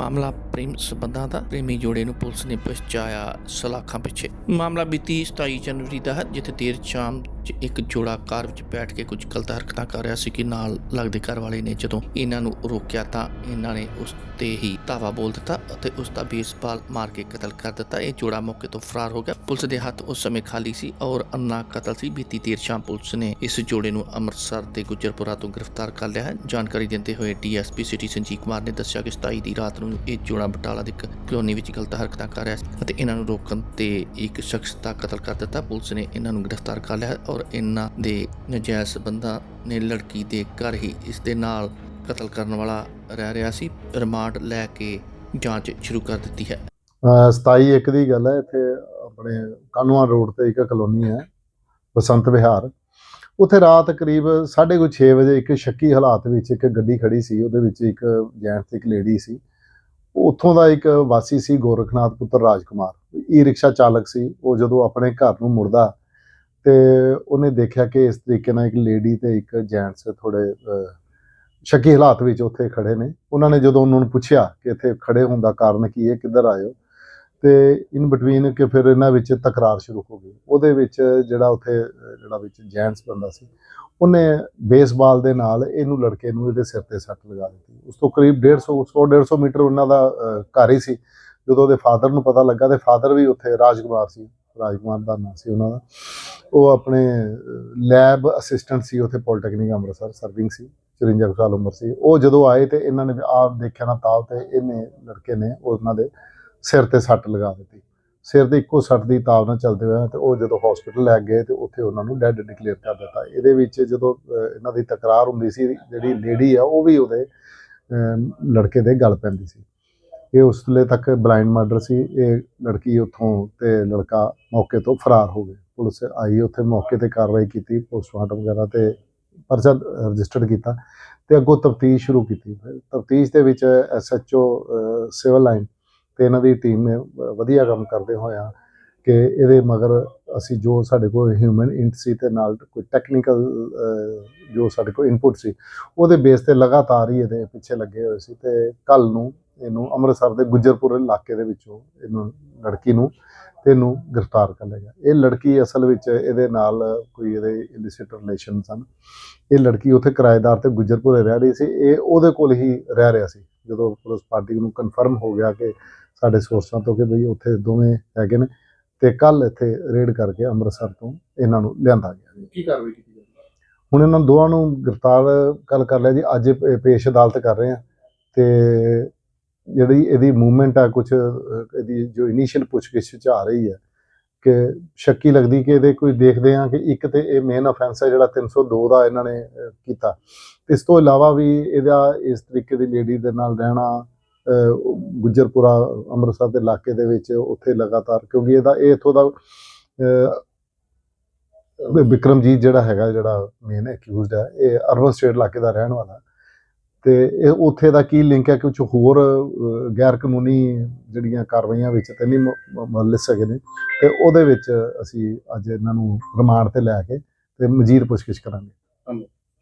ਮਾਮਲਾ ਪ੍ਰੇਮ ਸਬੰਧਾਂ ਦਾ, ਪ੍ਰੇਮੀ ਜੋੜੇ ਨੂੰ ਪੁਲਿਸ ਨੇ ਪਹੁੰਚਾਇਆ ਸਲਾਖਾਂ ਪਿੱਛੇ। ਮਾਮਲਾ ਬੀਤੀ 27 ਜਨਵਰੀ ਦਾ ਹੈ, ਜਿੱਥੇ ਦੇਰ ਸ਼ਾਮ 'ਚ ਇੱਕ ਜੋੜਾ ਕਾਰ ਵਿੱਚ ਬੈਠ ਕੇ ਕੁਝ ਗਲਤ ਹਰਕਤਾਂ ਕਰ ਰਿਹਾ ਸੀ ਕਿ ਨਾਲ ਲੱਗਦੇ ਘਰ ਵਾਲੇ ਨੇ ਜਦੋਂ ਇਹਨਾਂ ਨੂੰ ਰੋਕਿਆ ਤਾਂ ਇਹਨਾਂ ਨੇ ਉਸ ਤੇ ਹੀ ਧਾਵਾ ਬੋਲ ਦਿੱਤਾ ਅਤੇ ਉਸ ਦਾ ਬੇਸਬਾਲ ਮਾਰ ਕੇ ਕਤਲ ਕਰ ਦਿੱਤਾ। ਇਹ ਜੋੜਾ ਮੌਕੇ ਤੋਂ ਫਰਾਰ ਹੋ ਗਿਆ। ਪੁਲਿਸ ਦੇ ਹੱਥ ਉਸ ਸਮੇਂ ਖਾਲੀ ਸੀ ਔਰ ਅੰਨਾ ਕਤਲ ਸੀ। ਬੀਤੀ ਦੇਰ ਸ਼ਾਮ ਪੁਲਿਸ ਨੇ ਇਸ ਜੋੜੇ ਨੂੰ ਅੰਮ੍ਰਿਤਸਰ ਦੇ ਗੁਜਰਪੁਰਾ ਤੋਂ ਗ੍ਰਿਫਤਾਰ ਕਰ ਲਿਆ ਹੈ। ਜਾਣਕਾਰੀ ਦਿੰਦੇ ਹੋਏ ਡੀਐਸਪੀ ਸਿਟੀ ਸੰਜੀਵ ਕੁਮਾਰ ਨੇ ਦੱਸਿਆ ਕਿ 27 ਦੀ ਰਾਤ ਨੂੰ ਇਹ ਜੋੜਾ ਬਟਾਲਾ ਦੀ ਕਲੋਨੀ ਵਿੱਚ ਗਲਤ ਹਰਕਤਾਂ ਕਰ ਰਿਹਾ ਸੀ ਅਤੇ ਇਹਨਾਂ ਨੂੰ ਰੋਕਣ ਤੇ ਇੱਕ ਸ਼ਖਸ ਦਾ ਕਤਲ ਕਰ ਦਿੱਤਾ। ਪੁਲਿਸ ਨੇ ਇਹਨਾਂ ਨੂੰ ਗ੍ਰਿਫਤਾਰ ਕਰ ਲਿਆ ਔਰ ਔਰ ਇਹਨਾਂ ਦੇ ਨਜਾਇਜ਼ ਸਬੰਧਾਂ ਨੇ ਲੜਕੀ ਦੇ ਘਰ ਹੀ ਇਸ ਦੇ ਨਾਲ ਕਤਲ ਕਰਨ ਵਾਲਾ ਰਹਿ ਰਿਹਾ ਸੀ। ਰਿਮਾਂਡ ਲੈ ਕੇ ਜਾਂਚ ਸ਼ੁਰੂ ਕਰ ਦਿੱਤੀ ਹੈ। 27 ਇੱਕ ਦੀ ਗੱਲ ਹੈ, ਇੱਥੇ ਆਪਣੇ ਕਾਨੂੰਆਂ ਰੋਡ ਤੇ ਇੱਕ ਕਲੋਨੀ ਹੈ, ਬਸੰਤ ਵਿਹਾਰ। ਉੱਥੇ ਰਾਤ ਕਰੀਬ 6:30 ਵਜੇ ਇੱਕ ਸ਼ੱਕੀ ਹਾਲਾਤ ਵਿੱਚ ਇੱਕ ਗੱਡੀ ਖੜੀ ਸੀ, ਉਹਦੇ ਵਿੱਚ ਇੱਕ ਜੈਂਟ ਤੇ ਇੱਕ ਲੇਡੀ ਸੀ। ਉੱਥੋਂ ਦਾ ਇੱਕ ਵਾਸੀ ਸੀ, ਗੋਰਖਨਾਥ ਪੁੱਤਰ ਰਾਜਕੁਮਾਰ। ਈ ਰਿਕਸ਼ਾ ਚਾਲਕ ਸੀ, ਉਹ ਜਦੋਂ ਆਪਣੇ ਘਰ ਨੂੰ ਮੁੜਦਾ ਤੇ ਉਹਨੇ ਦੇਖਿਆ ਕਿ ਇਸ ਤਰੀਕੇ ਨਾਲ ਇੱਕ ਲੇਡੀ ਤੇ ਇੱਕ ਜੈਂਟਸ ਥੋੜੇ ਸ਼ੱਕੀ ਹਾਲਾਤ ਵਿੱਚ ਉੱਥੇ ਖੜੇ ਨੇ। ਉਹਨਾਂ ਨੇ ਜਦੋਂ ਉਹਨਾਂ ਨੂੰ ਪੁੱਛਿਆ ਕਿ ਇੱਥੇ ਖੜੇ ਹੋਣ ਦਾ ਕਾਰਨ ਕੀ ਹੈ, ਕਿੱਧਰ ਆਏ ਹੋ? ਤੇ ਇਨ ਬਿਟਵੀਨ ਕਿ ਫਿਰ ਇਹਨਾਂ ਵਿੱਚ ਤਕਰਾਰ ਸ਼ੁਰੂ ਹੋ ਗਈ। ਉਹਦੇ ਵਿੱਚ ਜਿਹੜਾ ਉੱਥੇ, ਜਿਹੜਾ ਵਿੱਚ ਜੈਂਟਸ ਬੰਦਾ ਸੀ, ਉਹਨੇ ਬੇਸਬਾਲ ਦੇ ਨਾਲ ਇਹਨੂੰ, ਲੜਕੇ ਨੂੰ ਇਹਦੇ ਸਿਰ ਤੇ ਸੱਟ ਲਗਾ ਦਿੱਤੀ। ਉਸ ਤੋਂ ਕਰੀਬ 150 100 150 ਮੀਟਰ ਉਹਨਾਂ ਦਾ ਘਰ ਹੀ ਸੀ। ਜਦੋਂ ਉਹਦੇ ਫਾਦਰ ਨੂੰ ਪਤਾ ਲੱਗਾ ਤੇ ਫਾਦਰ ਵੀ ਉੱਥੇ ਰਾਜਕੁਮਾਰ ਸੀ। ਰਾਜਕੁਮਾਰ ਦਾ ਨਾਂ ਸੀ ਉਹਨਾਂ ਦਾ। ਉਹ ਆਪਣੇ ਲੈਬ ਅਸਿਸਟੈਂਟ ਸੀ ਉੱਥੇ ਪੋਲੀਟੈਕਨਿਕ ਅੰਮ੍ਰਿਤਸਰ ਸਰਵਿੰਗ ਸੀ 54 ਕੁ ਸਾਲ ਉਮਰ ਸੀ। ਉਹ ਜਦੋਂ ਆਏ ਤੇ ਇਹਨਾਂ ਨੇ ਆਪ ਦੇਖਿਆ ਨਾ ਤਾਵ ਤੇ ਇਹਨੇ ਲੜਕੇ ਨੇ ਉਹਨਾਂ ਦੇ ਸਿਰ ਤੇ ਸੱਟ ਲਗਾ ਦਿੱਤੀ। ਸਿਰ ਦੇ ਇੱਕੋ ਸੱਟ ਦੀ ਤਾਵ ਨਾਲ ਚੱਲਦੇ ਹੋਏ ਤੇ ਉਹ ਜਦੋਂ ਹਸਪੀਟਲ ਲੈ ਗਏ ਤੇ ਉੱਥੇ ਉਹਨਾਂ ਨੂੰ ਡੈੱਡ ਡਿਕਲੇਅਰ ਕਰ ਦਿੱਤਾ। ਇਹਦੇ ਵਿੱਚ ਜਦੋਂ ਇਹਨਾਂ ਦੀ ਤਕਰਾਰ ਹੁੰਦੀ ਸੀ, ਜਿਹੜੀ ਲੇਡੀ ਆ, ਉਹ ਵੀ ਉਹਦੇ ਲੜਕੇ ਦੇ ਗਲ ਪੈਂਦੀ ਸੀ। ਇਹ ਉਸ ਵੇਲੇ ਤੱਕ ਬਲਾਈਂਡ ਮਰਡਰ ਸੀ। ਇਹ ਲੜਕੀ ਉੱਥੋਂ ਤੇ ਲੜਕਾ ਮੌਕੇ ਤੋਂ ਫਰਾਰ ਹੋ ਗਏ। ਪੁਲਿਸ ਆਈ, ਉੱਥੇ ਮੌਕੇ ਤੇ ਕਾਰਵਾਈ ਕੀਤੀ ਪੋਸਟਮਾਰਟਮ ਵਗੈਰਾ ਤੇ ਪਰਚਾ ਰਜਿਸਟਰਡ ਕੀਤਾ ਤੇ ਅੱਗੋਂ ਤਫਤੀਸ਼ ਸ਼ੁਰੂ ਕੀਤੀ। ਤਫਤੀਸ਼ ਦੇ ਵਿੱਚ ਐਸਐਚਓ ਸਿਵਲ ਲਾਈਨ ਤੇ ਇਹਨਾਂ ਦੀ ਟੀਮ ਨੇ ਵਧੀਆ ਕੰਮ ਕਰਦੇ ਹੋਇਆ ਕਿ ਇਹਦੇ ਮਗਰ ਅਸੀਂ ਜੋ ਸਾਡੇ ਕੋਲ ਹਿਊਮਨ ਇੰਟ ਸੀ ਤੇ ਨਾਲ ਕੋਈ ਟੈਕਨੀਕਲ ਜੋ ਸਾਡੇ ਕੋਲ ਇਨਪੁਟ ਸੀ, ਉਹਦੇ ਬੇਸ ਤੇ ਲਗਾਤਾਰ ਹੀ ਇਹਦੇ ਪਿੱਛੇ ਲੱਗੇ ਹੋਏ ਸੀ ਤੇ ਕੱਲ ਨੂੰ ਇਹਨੂੰ ਅੰਮ੍ਰਿਤਸਰ ਦੇ ਗੁੱਜਰਪੁਰ ਇਲਾਕੇ ਦੇ ਵਿੱਚੋਂ ਇਹਨੂੰ ਲੜਕੀ ਨੂੰ ਤੇ ਇਹਨੂੰ ਗ੍ਰਿਫਤਾਰ ਕਰ ਲਿਆ ਗਿਆ। ਇਹ ਲੜਕੀ ਅਸਲ ਵਿੱਚ ਇਹਦੇ ਨਾਲ ਕੋਈ ਇਹਦੇ ਇਲਿਸਿਟ ਰਿਲੇਸ਼ਨ ਸਨ। ਇਹ ਲੜਕੀ ਉੱਥੇ ਕਿਰਾਏਦਾਰ ਤੇ ਗੁੱਜਰਪੁਰੇ ਰਹਿ ਰਹੀ ਸੀ। ਇਹ ਉਹਦੇ ਕੋਲ ਹੀ ਰਹਿ ਰਿਹਾ ਸੀ। ਜਦੋਂ ਪੁਲਿਸ ਪਾਰਟੀ ਨੂੰ ਕਨਫਰਮ ਹੋ ਗਿਆ ਕਿ ਸਾਡੇ ਸੋਰਸਾਂ ਤੋਂ ਕਿ ਬਈ ਉੱਥੇ ਦੋਵੇਂ ਹੈਗੇ ਨੇ ਤੇ ਕੱਲ ਇੱਥੇ ਰੇਡ ਕਰਕੇ ਅੰਮ੍ਰਿਤਸਰ ਤੋਂ ਇਹਨਾਂ ਨੂੰ ਲਿਆਂਦਾ ਗਿਆ। ਕੀ ਕਾਰਵਾਈ ਕੀਤੀ ਜਾਂਦੀ ਹੁਣ ਇਹਨਾਂ ਦੋਵਾਂ ਨੂੰ ਗ੍ਰਿਫਤਾਰ ਕੱਲ ਕਰ ਲਿਆ ਜੀ। ਅੱਜ ਪੇਸ਼ ਅਦਾਲਤ ਕਰ ਰਹੇ ਆ ਤੇ ਜਿਹੜੀ ਇਹਦੀ ਮੂਵਮੈਂਟ ਆ ਕੁਝ ਇਹਦੀ ਜੋ ਇਨੀਸ਼ੀਅਲ ਪੁੱਛਗਿੱਛ ਚ ਆ ਰਹੀ ਹੈ ਕਿ ਸ਼ੱਕੀ ਲੱਗਦੀ ਕਿ ਇਹਦੇ ਕੋਈ ਦੇਖਦੇ ਆ ਕਿ ਇੱਕ ਤੇ ਇਹ ਮੇਨ ਅਫੈਂਸ ਹੈ ਜਿਹੜਾ 302 ਦਾ ਇਹਨਾਂ ਨੇ ਕੀਤਾ। ਇਸ ਤੋਂ ਇਲਾਵਾ ਵੀ ਇਹਦਾ ਇਸ ਤਰੀਕੇ ਦੀ ਲੇਡੀ ਦੇ ਨਾਲ ਰਹਿਣਾ ਗੁੱਜਰਪੁਰਾ, ਅੰਮ੍ਰਿਤਸਰ ਦੇ ਇਲਾਕੇ ਦੇ ਵਿੱਚ ਉੱਥੇ ਲਗਾਤਾਰ, ਕਿਉਂਕਿ ਇਹਦਾ, ਇਹ ਇਥੋਂ ਦਾ ਵਿਕਰਮਜੀਤ ਜਿਹੜਾ ਹੈਗਾ, ਜਿਹੜਾ ਮੇਨ ਐਕਿਊਜ਼ਡ ਹੈ, ਇਹ ਅਰਬਨ ਸਟੇਟ ਇਲਾਕੇ ਦਾ ਰਹਿਣ ਵਾਲਾ। ਤੇ ਇਹ ਉੱਥੇ ਦਾ ਕੀ ਲਿੰਕ ਹੈ? ਕਿ ਕੁਝ ਹੋਰ ਗੈਰ ਕਾਨੂੰਨੀ ਜਿਹੜੀਆਂ ਕਾਰਵਾਈਆਂ ਵਿੱਚ ਤੇ ਨਹੀਂ ਮੁਲਸ ਸਕੇ ਨੇ ਤੇ ਉਹਦੇ ਵਿੱਚ ਅਸੀਂ ਅੱਜ ਇਹਨਾਂ ਨੂੰ ਰਿਮਾਂਡ ਤੇ ਲੈ ਕੇ ਤੇ ਮਜ਼ੀਦ ਪੁੱਛਗਿੱਛ ਕਰਾਂਗੇ। ਧੰਨਵਾਦ।